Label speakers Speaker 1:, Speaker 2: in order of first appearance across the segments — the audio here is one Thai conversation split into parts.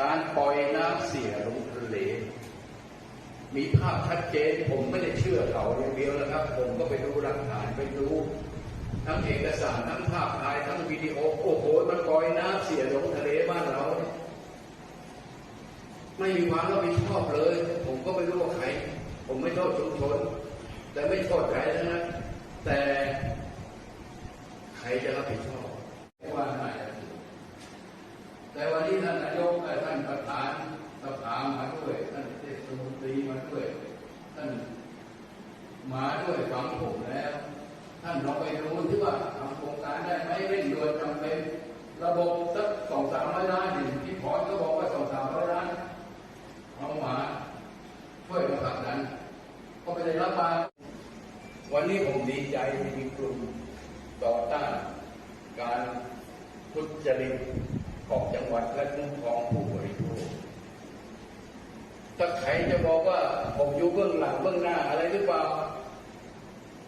Speaker 1: การปล่อยน้ำเสียลงทะเลมีภาพชัดเจนผมไม่ได้เชื่อเขาอย่างเดียวนะครับ ผมก็ไปดูหลักฐานไปดูทั้งเอกสารทั้งภาพถ่ายทั้งวิดีโอโอ้โหมันปล่อยน้ำเสียลงทะเลบ้านเรา ไม่มีความรับผิดชอบเลย ผมก็ไม่รู้ว่าใครผมไม่โทษชุมชนแต่ไม่โทษใครนั้นแต่ใครจะรับผิดชอบไม่ว่าไหนแต่วันนี้ท่านนายกและ ท่านประธานสภามาด้วย ท่านเทศมนตรีมาด้วย ท่านมาด้วยฟังผมแล้ว ท่านลองไปดูที่ว่าทำโครงการได้ไหมเร่งด่วนจำเป็น ระบบสักสองสามร้อยล้านนี่ที่พอร์ตก็บอกว่าสองสามร้อยล้านเอามาช่วยมาผลักดันก็ไม่ได้รับมาวันนี้ผมดีใจที่มีกลุ่มต่อต้านการทุจริต ของจังหวัดและคุ้มครองผู้บริโภคถ้าใครจะบอกว่าผมอยู่เบื้องหลังเบื้องหน้าอะไรหรือเปล่า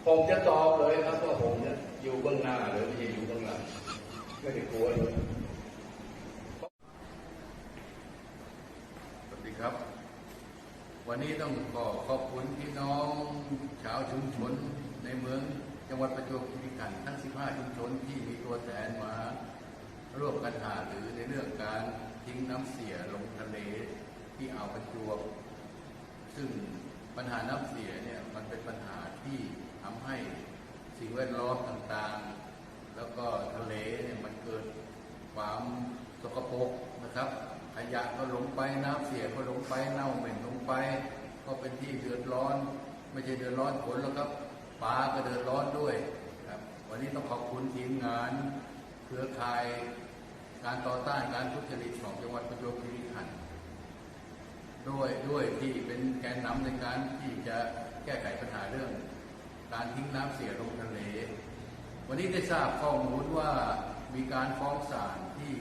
Speaker 1: ผมจะตอบเลยครับว่าผมเนี่ยอยู่เบื้องหน้าหรือไม่ใช่อยู่เบื้องหลังไม่ได้กลัวเลยสวัสดีครับ วันนี้ต้องขอขอบคุณพี่น้องชาวชุมชนในเมืองจังหวัดประจวบคีรีขันธ์ทั้ง 15 ชุมชนที่มีตัวแทนมา ร่วมกันหาหรือในเรื่องการทิ้งน้ำเสียลงทะเลที่อ่าวประจวบซึ่งปัญหาน้ำเสียเนี่ยมันเป็นปัญหาที่ทำให้สิ่งแวดล้อมต่างๆ แล้วก็ทะเลเนี่ยมันเกิดความสกปรกนะครับขยะก็ลงไปน้ำเสียก็ลงไปเน่าเหม็นลงไป ก็เป็นที่เดือดร้อน ไม่ใช่เดือดร้อนคนแล้วครับปลาก็เดือดร้อนด้วยครับวันนี้ต้องขอบคุณทีมงาน เครือข่าย การต่อต้านการทุจริตของจังหวัดประจวบคีรีขันธ์ด้วยด้วยที่เป็นแกนนำในการที่จะแก้ไขปัญหาเรื่อง การทิ้งน้ำเสียลงทะเล วันนี้ได้ทราบข้อมูลว่ามีการฟ้องศาลที่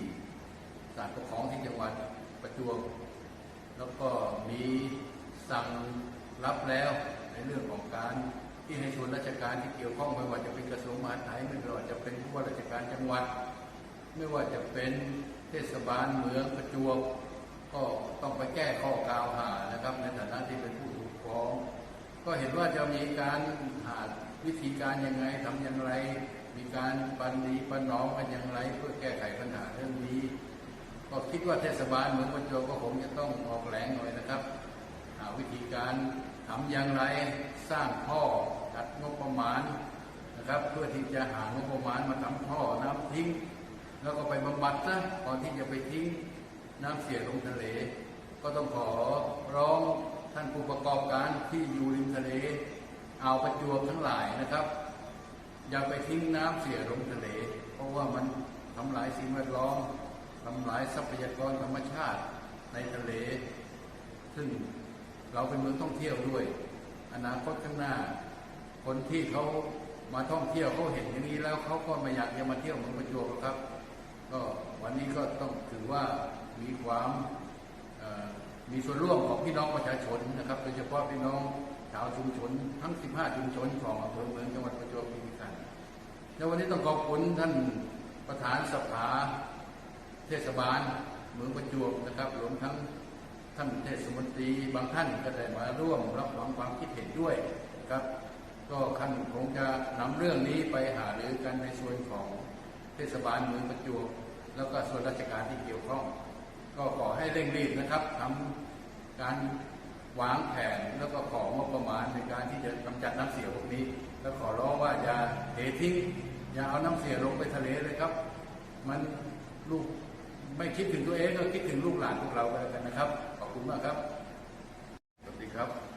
Speaker 1: ศาลปกครองที่จังหวัดประจวบแล้วก็มีสั่งรับแล้วในเรื่องของการที่ให้ส่วนราชการที่เกี่ยวข้องไม่ว่าจะเป็นกระทรวงมหาดไทยไม่ว่าจะเป็นผู้ว่าราชการจังหวัด ไม่ว่าจะเป็นเทศบาลเมืองประจวบก็ต้องไปแก้ข้อกล่าวหานะครับ ในฐานะที่เป็นผู้ถูกฟ้อง ก็เห็นว่าจะมีการหาวิธีการยังไงทำอย่างไร มีการปันดีปันน้องกันอย่างไร เพื่อแก้ไขปัญหาเรื่องนี้ ก็คิดว่าเทศบาลเมืองประจวบก็คงจะต้องออกแรงหน่อยนะครับหาวิธีการทำอย่างไรสร้างท่อจัดงบประมาณนะครับ เพื่อที่จะหางบประมาณมาทำท่อน้ำทิ้ง แล้วก็ไปบำบัดนะก่อนที่จะไปทิ้งน้ำเสียลงทะเล ก็ต้องขอร้องท่านผู้ประกอบการที่อยู่ริมทะเลเอาประจวบทั้งหลายนะครับ อย่าไปทิ้งน้ำเสียลงทะเล เพราะว่ามันทำลายสิ่งแวดล้อมทำลายทรัพยากรธรรมชาติในทะเล ซึ่งเราเป็นเมืองท่องเที่ยวด้วย อนาคตข้างหน้า คนที่เขามาท่องเที่ยวเขาเห็นอย่างนี้แล้วเขาก็ไม่อยากจะมาเที่ยวเมืองประจวบครับ ก็วันนี้ก็ต้องถือว่ามีความมีส่วนร่วมของพี่น้องประชาชนนะครับโดยเฉพาะพี่น้องชาวชุมชนทั้ง 15 ชุมชนของอำเภอเมืองจังหวัดประจวบคีรีขันธ์แล้ววันนี้ต้องขอบคุณท่านประธานสภาเทศบาลเมืองประจวบนะครับรวมทั้งท่านเทศมนตรีบางท่านก็ได้มาร่วมรับฟังความคิดเห็นด้วยครับ ก็ท่านคงจะนำเรื่องนี้ไปหารือกันในส่วนของ ทศบาลเมืองประจวบแล้วก็ส่วนราชการที่เกี่ยวข้อง ก็ขอให้เร่งรีบนะครับทำการวางแผนแล้วก็ของงบประมาณในการที่จะกำจัดน้ำเสียพวกนี้ แล้วขอร้องว่าอย่าเททิ้งอย่าเอาน้ำเสียลงไปทะเลเลยครับ มันลูกไม่คิดถึงตัวเองก็คิดถึงลูกหลานพวกเรากันแล้วกันนะครับ ขอบคุณมากครับ สวัสดีครับ